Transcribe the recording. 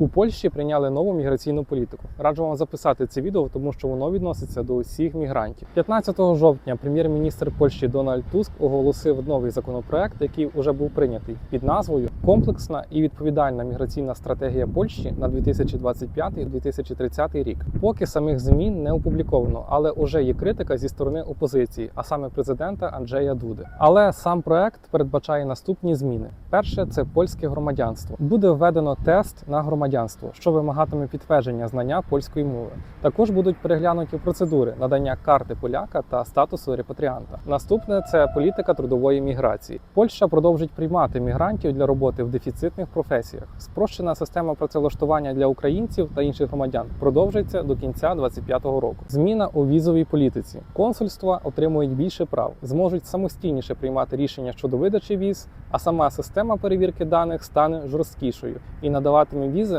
У Польщі прийняли нову міграційну політику. Раджу вам записати це відео, тому що воно відноситься до усіх мігрантів. 15 жовтня прем'єр-міністр Польщі Дональд Туск оголосив новий законопроект, який вже був прийнятий під назвою Комплексна і відповідальна міграційна стратегія Польщі на 2025-2030 рік. Поки самих змін не опубліковано, але уже є критика зі сторони опозиції, а саме президента Анджея Дуди. Але сам проект передбачає наступні зміни: перше це польське громадянство. Буде введено тест на громадянство, що вимагатиме підтвердження знання польської мови. Також будуть переглянуті процедури надання карти поляка та статусу репатріанта. Наступне це політика трудової міграції. Польща продовжить приймати мігрантів для роботи в дефіцитних професіях. Спрощена система працевлаштування для українців та інших громадян продовжиться до кінця 2025 року. Зміна у візовій політиці. Консульства отримують більше прав, зможуть самостійніше приймати рішення щодо видачі віз, а сама система перевірки даних стане жорсткішою і надаватиме візи